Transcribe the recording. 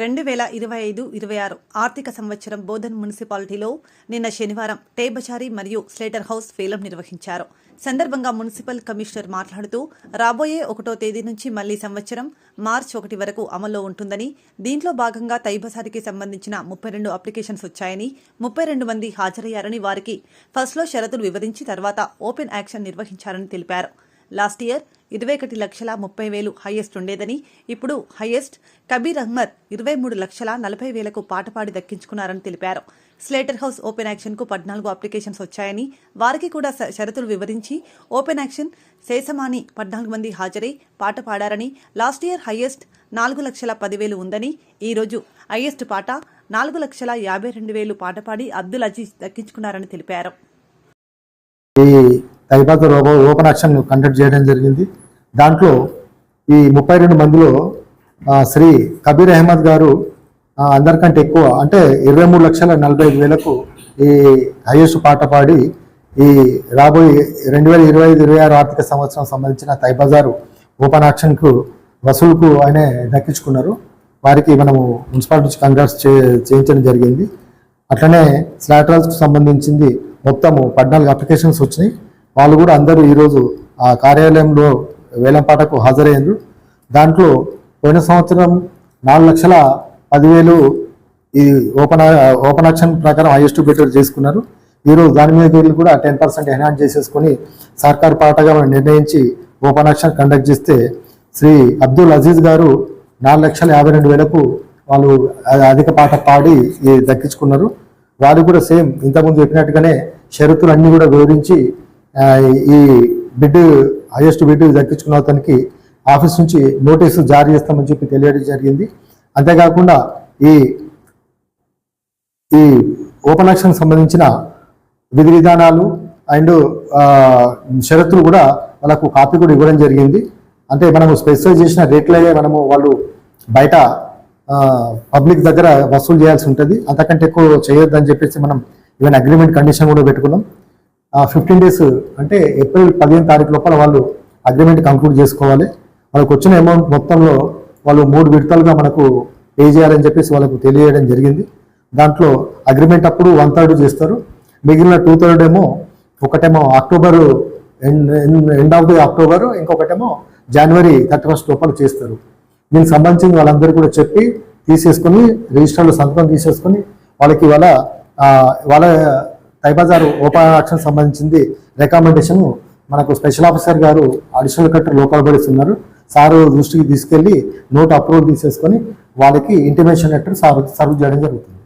రెండు వేల ఇరవై ఐదు ఇరవై ఆరు ఆర్థిక సంవత్సరం బోధన్ మున్సిపాలిటీలో నిన్న శనివారం టేబచారి మరియు స్లేటర్ హౌస్ వేలం నిర్వహించారు. సందర్భంగా మున్సిపల్ కమిషనర్ మాట్లాడుతూ రాబోయే ఒకటో తేదీ నుంచి మళ్ళీ సంవత్సరం మార్చి ఒకటి వరకు అమల్లో ఉంటుందని దీంట్లో భాగంగా తైబసారికి సంబంధించిన ముప్పై రెండు అప్లికేషన్స్ వచ్చాయని ముప్పై రెండు మంది హాజరయ్యారని వారికి ఫస్ట్లో షరతులు వివరించి తర్వాత ఓపెన్ యాక్షన్ నిర్వహించారని తెలిపారు. లాస్ట్ ఇయర్ ఇరవై ఒకటి లక్షల ముప్పై వేలు హైయెస్ట్ ఉండేదని ఇప్పుడు హైయెస్ట్ కబీర్ అహ్మద్ ఇరవై మూడు లక్షల నలభై వేలకు పాటపాడి దక్కించుకున్నారని తెలిపారు. స్లేటర్ హౌస్ ఓపెన్ యాక్షన్కు పద్నాలుగు అప్లికేషన్స్ వచ్చాయని వారికి కూడా స- షరతులు వివరించి ఓపెన్ యాక్షన్ శేషమాని పద్నాలుగు మంది హాజరై పాట పాడారని లాస్ట్ ఇయర్ హైయెస్ట్ నాలుగు లక్షల పదివేలు ఉందని ఈ రోజు హైయెస్ట్ పాట నాలుగు లక్షల యాభై రెండు వేలు పాట పాడి అబ్దుల్ అజీజ్ దక్కించుకున్నారని తెలిపారు. తైబాద్ ఓపెన్ యాక్షన్ కండక్ట్ చేయడం జరిగింది. దాంట్లో ఈ ముప్పై రెండు మందిలో శ్రీ కబీర్ అహ్మద్ గారు అందరికంటే ఎక్కువ అంటే ఇరవై మూడు లక్షల నలభై ఐదు వేలకు ఈ హైయెస్ట్ పాట పాడి ఈ రాబోయే రెండు వేల ఇరవై ఐదు ఇరవై ఆరు ఆర్థిక సంవత్సరం సంబంధించిన తైబజారు ఓపెన్ యాక్షన్కు వసూలుకు ఆయన దక్కించుకున్నారు. వారికి మనము మున్సిపాలిటీ నుంచి కంగ్రాట్స్ చే చేయించడం జరిగింది. అట్లనే స్లాటరల్స్కి సంబంధించింది మొత్తము పద్నాలుగు అప్లికేషన్స్ వచ్చినాయి. వాళ్ళు కూడా అందరూ ఈరోజు ఆ కార్యాలయంలో వేలంపాటకు హాజరయ్యారు. దాంట్లో పోయిన సంవత్సరం నాలుగు లక్షల పదివేలు ఈ ఓపెన్ ఓపెన్ ఆక్షన్ ప్రకారం హైయెస్ట్ బెటర్ చేసుకున్నారు. ఈరోజు దాని మీద వీళ్ళు కూడా టెన్ పర్సెంట్ ఎన్హాన్స్ చేసేసుకొని సర్కార్ పాటగా మనం నిర్ణయించి ఓపెన్ ఆక్షన్ కండక్ట్ చేస్తే శ్రీ అబ్దుల్ అజీజ్ గారు నాలుగు లక్షల యాభై రెండు వేలకు వాళ్ళు అధిక పాట పాడి దక్కించుకున్నారు. వారు కూడా సేమ్ ఇంతకుముందు చెప్పినట్టుగానే షరతులు అన్నీ కూడా వివరించి ఈ బిడ్ హైయెస్ట్ బిడ్ దక్కించుకున్న అతనికి ఆఫీస్ నుంచి నోటీసు జారీ చేస్తామని చెప్పి తెలియడం జరిగింది. అంతేకాకుండా ఈ ఈ ఓపెన్ యాక్షన్ సంబంధించిన విధి విధానాలు అండ్ షరతులు కూడా వాళ్ళకు కాపీ కూడా ఇవ్వడం జరిగింది. అంటే మనము స్పెసిఫై చేసిన రేట్లే మనము వాళ్ళు బయట పబ్లిక్ దగ్గర వసూలు చేయాల్సి ఉంటుంది. అంతకంటే ఎక్కువ చేయొద్దని చెప్పేసి మనం ఈవెన్ అగ్రిమెంట్ కండిషన్ కూడా పెట్టుకున్నాం. ఫిఫ్టీన్ డేస్ అంటే ఏప్రిల్ పదిహేను తారీఖు లోపల వాళ్ళు అగ్రిమెంట్ కంక్లూడ్ చేసుకోవాలి. వాళ్ళకి వచ్చిన అమౌంట్ మొత్తంలో వాళ్ళు మూడు విడతలుగా మనకు పే చేయాలని చెప్పేసి వాళ్ళకు తెలియజేయడం జరిగింది. దాంట్లో అగ్రిమెంట్ అప్పుడు వన్ థర్డ్ చేస్తారు. మిగిలిన టూ థర్డ్ ఏమో ఒకటేమో October end of the October ఇంకొకటేమో జనవరి థర్టీ ఫస్ట్ లోపల చేస్తారు. దీనికి సంబంధించి వాళ్ళందరూ కూడా చెప్పి తీసేసుకొని రిజిస్టర్లో సంతకం తీసేసుకొని వాళ్ళకి వాళ్ళ వాళ్ళ తైబజార్ ఓపెన్ యాక్షన్ సంబంధించింది రికమెండేషన్ మనకు స్పెషల్ ఆఫీసర్ గారు additional collector local bodies sir దృష్టికి తీసుకెళ్ళి నోట్ అప్రూవల్ తీసేసుకొని వాళ్ళకి ఇంటిమేషన్ లెటర్ సార్ సర్వ్ చేయడం జరుగుతుంది.